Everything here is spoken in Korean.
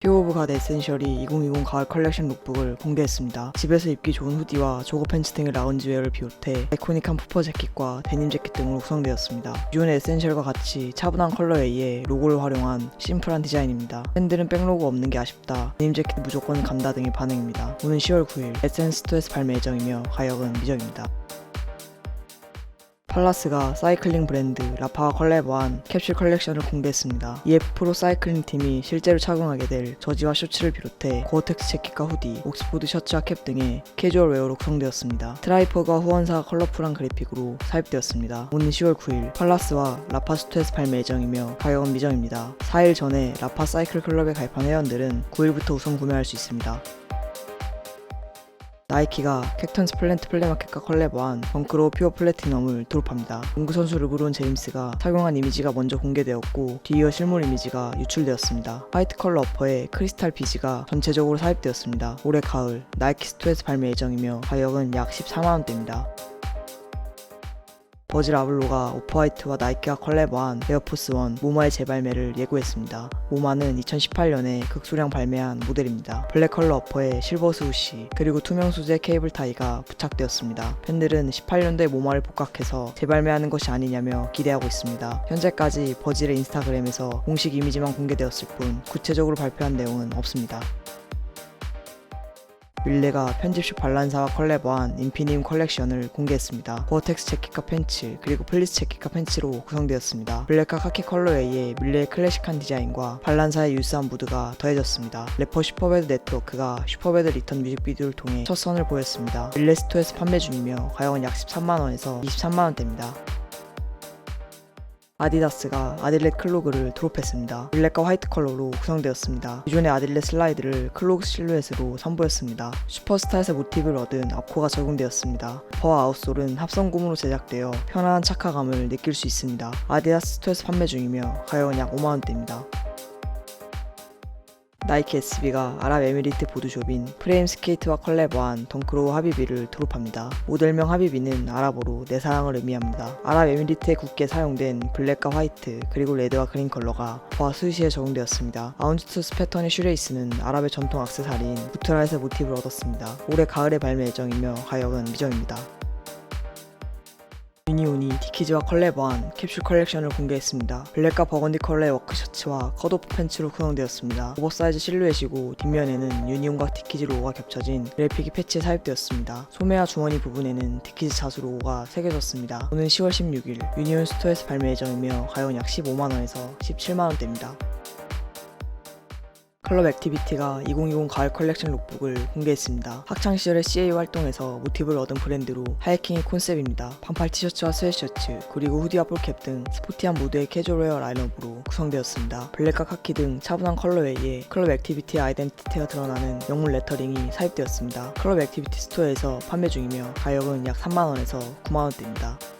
피오 오브 갓 에센셜이 2020 가을 컬렉션 룩북을 공개했습니다. 집에서 입기 좋은 후디와 조거 팬츠 등의 라운지웨어를 비롯해 아이코닉한 푸퍼 재킷과 데님 재킷 등으로 구성되었습니다. 기존의 에센셜과 같이 차분한 컬러에 의해 로고를 활용한 심플한 디자인입니다. 팬들은 백로고 없는 게 아쉽다, 데님 재킷 무조건 간다 등의 반응입니다. 오는 10월 9일 에센스토에서 발매 예정이며 가격은 미정입니다. 팔라스가 사이클링 브랜드 라파와 컬래버한 캡슐 컬렉션을 공개했습니다. EF 프로 사이클링 팀이 실제로 착용하게 될 저지와 셔츠를 비롯해 고어텍스 재킷과 후디, 옥스포드 셔츠와 캡 등의 캐주얼 웨어로 구성되었습니다. 트라이퍼가 후원사 컬러풀한 그래픽으로 삽입되었습니다. 오는 10월 9일 팔라스와 라파 스토에서 발매 예정이며 가격은 미정입니다. 4일 전에 라파 사이클 클럽에 가입한 회원들은 9일부터 우선 구매할 수 있습니다. 나이키가 캡턴스 플랜트 플레마켓과 컬래버한 벙크로 퓨어 플래티넘을 도입합니다. 농구 선수 르브론 제임스가 착용한 이미지가 먼저 공개되었고 뒤이어 실물 이미지가 유출되었습니다. 화이트 컬러 어퍼에 크리스탈 비지가 전체적으로 삽입되었습니다. 올해 가을 나이키 스토어에서 발매 예정이며 가격은 약 14만원대입니다. 버질 아블로가 오프화이트와 나이키가 컬래버한 에어포스 원 모마의 재발매를 예고했습니다. 모마는 2018년에 극소량 발매한 모델입니다. 블랙 컬러 어퍼에 실버 스우시 그리고 투명 소재 케이블 타이가 부착되었습니다. 팬들은 18년도에 모마를 복각해서 재발매하는 것이 아니냐며 기대하고 있습니다. 현재까지 버질의 인스타그램에서 공식 이미지만 공개되었을 뿐 구체적으로 발표한 내용은 없습니다. 윌레가 편집식 발란사와 컬래버한 인피니움 컬렉션을 공개했습니다. 고어텍스 재킷과 팬츠, 그리고 플리스 재킷과 팬츠로 구성되었습니다. 블랙과 카키 컬러에 의해 밀레의 클래식한 디자인과 발란사의 유스한 무드가 더해졌습니다. 래퍼 슈퍼배드 네트워크가 슈퍼배드 리턴 뮤직비디오를 통해 첫 선을 보였습니다. 밀레 스토어에서 판매 중이며 가격은 약 13만원에서 23만원대입니다. 아디다스가 아딜렛 클로그를 드롭했습니다. 블랙과 화이트 컬러로 구성되었습니다. 기존의 아딜렛 슬라이드를 클로그 실루엣으로 선보였습니다. 슈퍼스타에서 모티브를 얻은 앞코가 적용되었습니다. 퍼와 아웃솔은 합성금으로 제작되어 편안한 착화감을 느낄 수 있습니다. 아디다스 스토어에서 판매 중이며 가격은 약 5만원대입니다. 나이키 SB가 아랍에미리트 보드숍인 프레임 스케이트와 컬래버한 덩크로우 하비비를 드롭합니다. 모델명 하비비는 아랍어로 내 사랑을 의미합니다. 아랍에미리트에 굳게 사용된 블랙과 화이트 그리고 레드와 그린 컬러가 버와 스위시에 적용되었습니다. 아운트투스 패턴의 슈레이스는 아랍의 전통 악세사리인 부트라에서 모티브를 얻었습니다. 올해 가을에 발매 예정이며 가격은 미정입니다. 유니온이 디키즈와 컬래버한 캡슐 컬렉션을 공개했습니다. 블랙과 버건디 컬러의 워크셔츠와 컷오프 팬츠로 구성되었습니다. 오버사이즈 실루엣이고 뒷면에는 유니온과 디키즈 로고가 겹쳐진 그래픽이 패치에 삽입되었습니다. 소매와 주머니 부분에는 디키즈 자수 로고가 새겨졌습니다. 오는 10월 16일 유니온 스토어에서 발매 예정이며 가격은 약 15만원에서 17만원대입니다. 클럽 액티비티가 2020 가을 컬렉션 룩북을 공개했습니다. 학창시절에 CA 활동에서 모티브를 얻은 브랜드로 하이킹이 콘셉트입니다. 반팔 티셔츠와 스웨셔츠, 그리고 후디와 볼캡 등 스포티한 무드의 캐주얼웨어 라인업으로 구성되었습니다. 블랙과 카키 등 차분한 의해 클럽 액티비티의 아이덴티티가 드러나는 영문 레터링이 삽입되었습니다. 클럽 액티비티 스토어에서 판매 중이며 가격은 약 3만원에서 9만원대입니다.